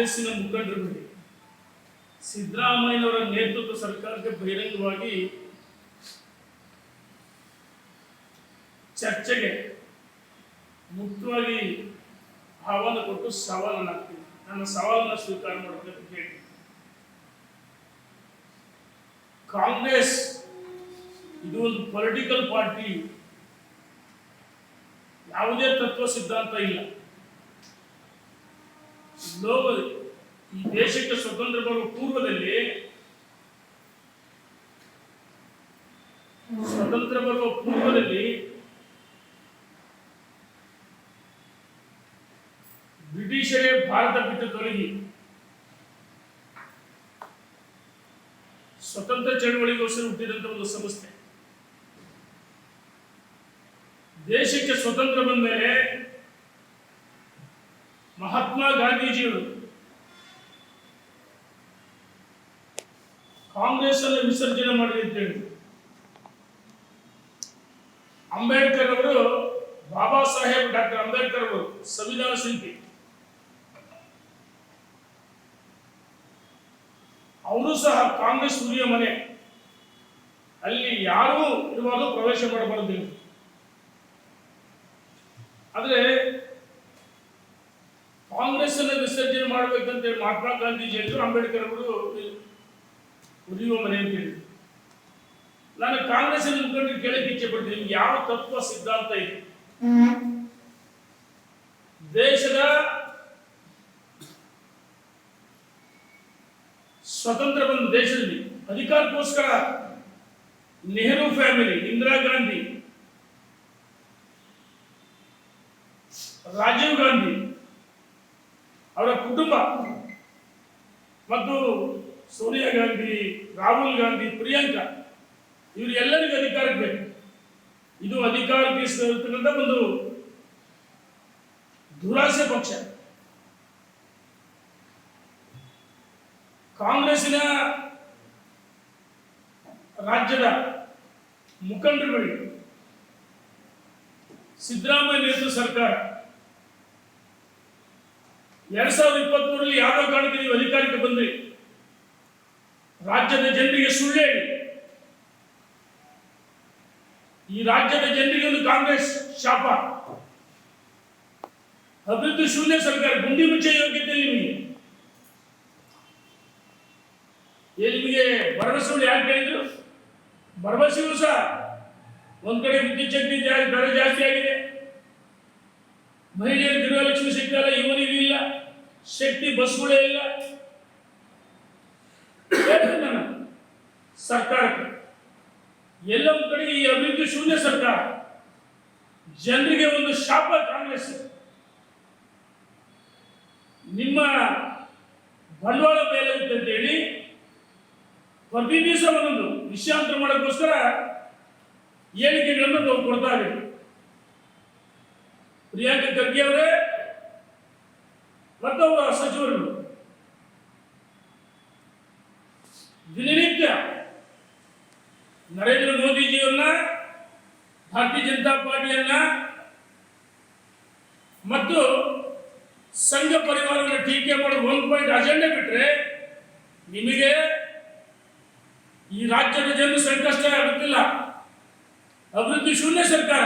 ಕಾಂಗ್ರೆಸ್ಸಿನ ಮುಖಂಡರುಗಳಿಗೆ ಸಿದ್ದರಾಮಯ್ಯನವರ ನೇತೃತ್ವ ಸರ್ಕಾರಕ್ಕೆ ಬಹಿರಂಗವಾಗಿ ಚರ್ಚೆಗೆ ಮುಕ್ತವಾಗಿ ಆಹ್ವಾನ ಕೊಟ್ಟು ಸವಾಲನ್ನು ಹಾಕ್ತೀನಿ. ನನ್ನ ಸವಾಲನ್ನು ಸ್ವೀಕಾರ ಮಾಡಬೇಕು ಹೇಳಿ ಕಾಂಗ್ರೆಸ್ ಇದು ಒಂದು ಪೊಲಿಟಿಕಲ್ ಪಾರ್ಟಿ ಯಾವುದೇ ತತ್ವ ಸಿದ್ಧಾಂತ ಇಲ್ಲ. ಈ ದೇಶಕ್ಕೆ ಸ್ವತಂತ್ರ ಬರುವ ಪೂರ್ವದಲ್ಲಿ ಸ್ವತಂತ್ರ ಬರುವ ಪೂರ್ವದಲ್ಲಿ ಬ್ರಿಟಿಷರೇ ಭಾರತ ಬಿಟ್ಟು ತೊಲಗಿ. ಸ್ವತಂತ್ರ ಚಳವಳಿಗೋಸ್ಕರ ಹುಟ್ಟಿದಂತ ಒಂದು ಸಂಸ್ಥೆ. ದೇಶಕ್ಕೆ ಸ್ವತಂತ್ರ ಬಂದ ಮೇಲೆ ಮಹಾತ್ಮ ಗಾಂಧೀಜಿಯವರು ಕಾಂಗ್ರೆಸ್ ಅಲ್ಲಿ ವಿಸರ್ಜನೆ ಅಂತ ಹೇಳಿ. ಅಂಬೇಡ್ಕರ್ ಅವರು ಬಾಬಾ ಸಾಹೇಬ್ ಡಾಕ್ಟರ್ ಅಂಬೇಡ್ಕರ್ ಅವರು ಸಂವಿಧಾನ ಶಿಲ್ಪಿ. ಅವರು ಸಹ ಕಾಂಗ್ರೆಸ್ ಉರಿಯ ಮನೆ. ಅಲ್ಲಿ ಯಾರೂ ಇರುವಾಗ ಪ್ರವೇಶ ಮಾಡಬಾರದು ಆದ್ರೆ ಕಾಂಗ್ರೆಸ್ ಅನ್ನ ವಿಸರ್ಜನೆ ಮಾಡಬೇಕಂತ ಹೇಳಿ ಮಹಾತ್ಮ ಗಾಂಧೀಜಿ ಹೇಳಿದ್ರು ಅಂಬೇಡ್ಕರ್ ಅವರು ಉರಿಯುವ ಮನೆ ಅಂತ ಹೇಳಿದ್ರು. ನಾನು ಕಾಂಗ್ರೆಸ್ ಮುಖಂಡರು ಕೇಳಕ್ಕೆ ಇಚ್ಛೆ ಪಡ್ತೀನಿ. ಯಾವ ತತ್ವ ಸಿದ್ಧಾಂತ ಇದೆ? ದೇಶದ ಸ್ವತಂತ್ರ ಬಂದ ದೇಶದಲ್ಲಿ ಅಧಿಕಾರಕ್ಕೋಸ್ಕರ ನೆಹರು ಫ್ಯಾಮಿಲಿ ಇಂದಿರಾ ಗಾಂಧಿ ರಾಜೀವ್ ಗಾಂಧಿ ಅವರ ಕುಟುಂಬ. ಮತ್ತು ಸೋನಿಯಾ ಗಾಂಧಿ, ರಾಹುಲ್ ಗಾಂಧಿ, ಪ್ರಿಯಾಂಕಾ, ಇವರು ಎಲ್ಲರಿಗೂ ಅಧಿಕಾರಕ್ಕೆ ಬೇಕು. ಇದು ಅಧಿಕಾರಕ್ಕೆ ಸೇರ್ತಕ್ಕಂಥ ಒಂದು ದುರಾಸೆ ಪಕ್ಷ. ಕಾಂಗ್ರೆಸ್ಸಿನ ರಾಜ್ಯದ ಮುಖಂಡರುಗಳಿಗೆ ಸಿದ್ದರಾಮಯ್ಯ ನೇತೃತ್ವ ಸರ್ಕಾರ ಎರಡ್ ಸಾವಿರದ ಇಪ್ಪತ್ತ್ ಮೂರರಲ್ಲಿ ಯಾವ ಕಾರಣಕ್ಕೆ ನೀವು ಅಧಿಕಾರಕ್ಕೆ ಬಂದ್ರಿ. ರಾಜ್ಯದ ಜನರಿಗೆ ಸುಳ್ಳು ಹೇಳಿ. ಈ ರಾಜ್ಯದ ಜನರಿಗೆ ಒಂದು ಕಾಂಗ್ರೆಸ್ ಶಾಪ. ಅಭಿವೃದ್ಧಿ ಶೂನ್ಯ ಸರ್ಕಾರ, ಗುಂಡಿ ಮುಚ್ಚೆ ಯೋಗ್ಯತೆ ನಿಮಗೆ? ನಿಮಗೆ ಭರವಸೆಗಳು ಯಾಕೆ ಹೇಳಿದ್ರು ಭರವಸೆಯೂ ಸಹ ಒಂದ್ ಕಡೆ ವಿದ್ಯುತ್ ದರ ಜಾಸ್ತಿ ಆಗಿದೆ. ಮಹಿಳೆಯರು ಗೃಹಲಕ್ಷ್ಮಿ ಸಿಗ್ತಾ ಇಲ್ಲ ಇವನಿಗೂ ಇಲ್ಲ. ಶಕ್ತಿ ಬಸ್ಗಳೇ ಇಲ್ಲ. ಸರ್ಕಾರ ಸರ್ಕಾರಕ್ಕೆ. ಎಲ್ಲ ಕಡೆ ಈ ಅಭಿವೃದ್ಧಿ ಶೂನ್ಯ ಸರ್ಕಾರ. ಜನರಿಗೆ ಒಂದು ಶಾಪ ಕಾಂಗ್ರೆಸ್. ನಿಮ್ಮ ಬಂಡವಾಳ ಮೇಲೆ ಅಂತ ಹೇಳಿ ಪ್ರತಿ ದಿವಸ ಒಂದೊಂದು ವಿಷಯಾಂತರ ಮಾಡೋಕ್ಕೋಸ್ಕರ ಹೇಳಿಕೆಗಳನ್ನು ನಾವು ಕೊಡ್ತಾ ಇದ್ದೀವಿ. ಪ್ರಿಯಾಂಕಾ ಖರ್ಗೆ ಅವರೇ ಮತ್ತು ಅವರ ಸಚಿವರುಗಳು ದಿನನಿತ್ಯ ನರೇಂದ್ರ ಮೋದಿಜಿಯನ್ನ ಭಾರತೀಯ ಜನತಾ ಪಾರ್ಟಿಯನ್ನ, ಮತ್ತು ಸಂಘ ಪರಿವಾರವನ್ನು ಟೀಕೆ ಮಾಡುವ ಒಂದು ಪಾಯಿಂಟ್ ಅಜೆಂಡೆ ಬಿಟ್ಟರೆ ನಿಮಗೆ ಈ ರಾಜ್ಯದ ಜನರು ಸಂಕಷ್ಟ ಆಗುತ್ತಿಲ್ಲ. ಅಭಿವೃದ್ಧಿ ಶೂನ್ಯ ಸರ್ಕಾರ.